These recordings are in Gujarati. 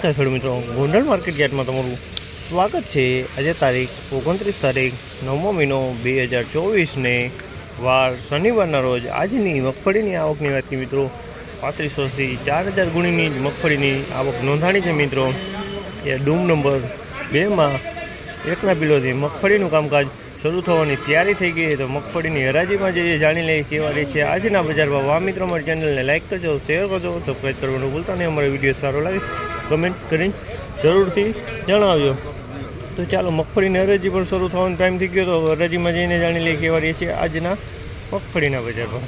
નમસ્કાર ખેડૂત મિત્રો. ગોંડલ માર્કેટ યાર્ડમાં તમારું સ્વાગત છે. આજે તારીખ ઓગણત્રીસ તારીખ નવમો મહિનો બે હજાર ચોવીસને વાર શનિવારના રોજ આજની મગફળીની આવકની વાત મિત્રો. પાંત્રીસોથી ચાર હજાર ગુણીની મગફળીની આવક નોંધાણી છે મિત્રો. એ ડૂમ નંબર બેમાં એકના બિલોથી મગફળીનું કામકાજ શરૂ થવાની તૈયારી થઈ ગઈ તો મગફળીની હરાજીમાં જઈએ જાણી લઈએ કેવા રહી છે આજના બજારમાં. વા મિત્રો, અમારી ચેનલને લાઇક કરજો શેર કરજો સબસ્ક્રાઈબ કરવાનું ભૂલતા નહીં. અમારો વીડિયો સારો લાગે કમેન્ટ કરીને જરૂરથી જણાવજો તો ચાલો મગફળીની હરાજી પણ શરૂ થવાનો ટાઈમ થઈ ગયો તો હરાજીમાં જઈને જાણી લઈએ કેવા રહીએ છે આજના મગફળીના બજારમાં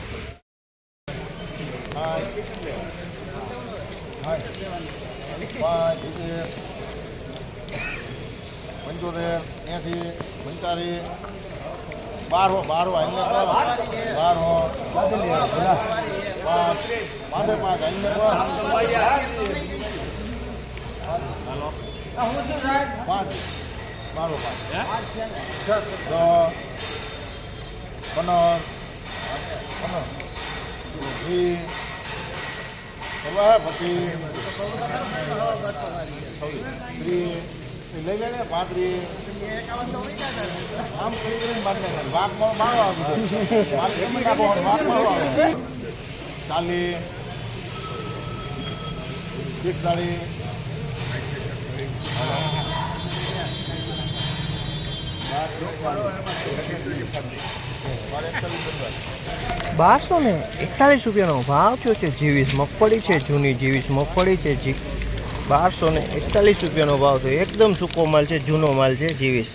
પંચોતેર એસી પંચાળીસ બાર બાર બાર પાંચ પાંચે આઈને પાંચ. બારો પાંચ. દસ. પંદર. પંદર. વીસ. હવે પછી ત્રીસ લઈ લે ને પાંત્રીસ. આમ કરી કરીને વાઘ મારો આવતો વાઘ મારો આવે ચાલીસ. પિસ્તાલીસ બારસો ને એકતાલીસ રૂપિયાનો ભાવ થયો છે. જીવીસ મગફળી છે, જૂની જીવીસ મગફળી છે. જી બારસો ને એકતાલીસ રૂપિયાનો ભાવ થયો. એકદમ સૂકો માલ છે, જૂનો માલ છે, જીવીસ.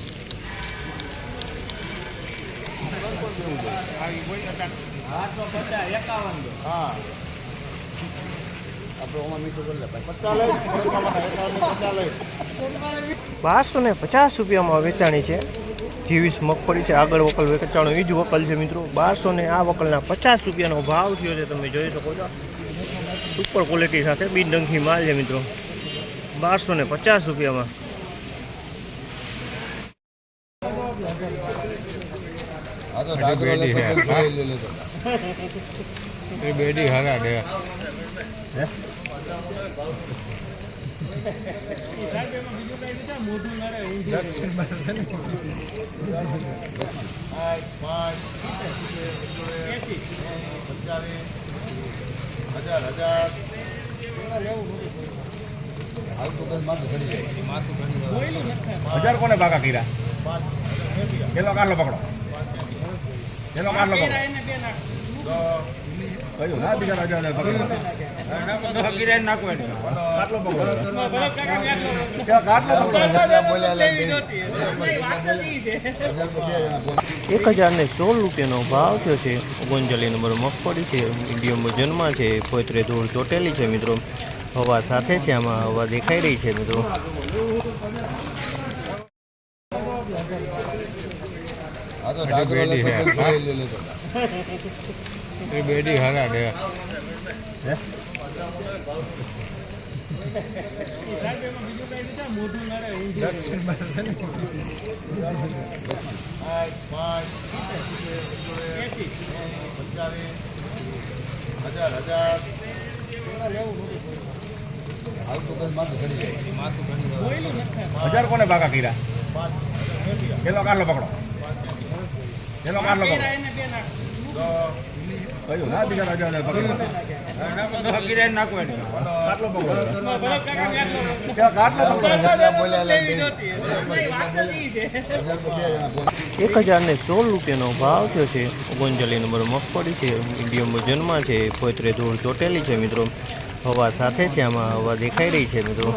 આપણે ઓમાં મીઠું કરી લે પચાસ પચાસ બારસો ને પચાસ રૂપિયામાં વેચાણી છે. જીવીસ મગફળી છે આગળ વકલ વેચાણો એ જ વકલ છે મિત્રો. બારસો ને આ વકલના પચાસ રૂપિયાનો ભાવ થયો છે તમે જોઈ શકો છો. સુપર ક્વોલિટી સાથે બિનડંખી માલ છે મિત્રો. બારસો ને પચાસ રૂપિયામાં. બેડી હરા દે પાંચ પાંચ પંચાલીસ હજાર હજાર હજાર કોને ભાગા કર્યા? પેલો કારલો પકડો. પેલો કારલો પકડો. કયું? ના બીજા હજાર હજાર પકડો. એક હજાર ને સોળ રૂપિયાનો ભાવ થયો છે. ઓગણચાલીસ નંબર મગફળી છે. મીડિયમ વજનમાં છે. પોતરે ધૂળ ચોટેલી છે મિત્રો. હવા સાથે છે. આમાં હવા દેખાઈ રહી છે મિત્રો. બેડી હરા હજાર હજાર હજાર કોને ભાગા કર્યા? પેલો કારલો પકડો. પેલો કારલો પકડો. કયું ના બીજા રાજા એક હજાર ને સોળ રૂપિયાનો ભાવ થયો છે. ઓગણચાલીસ નંબર મગફળી છે. મીડિયમ વજનમાં છે. પોતરે ધૂળ ચોટેલી છે, મિત્રો. હવા સાથે છે. આમાં હવા દેખાઈ રહી છે, મિત્રો.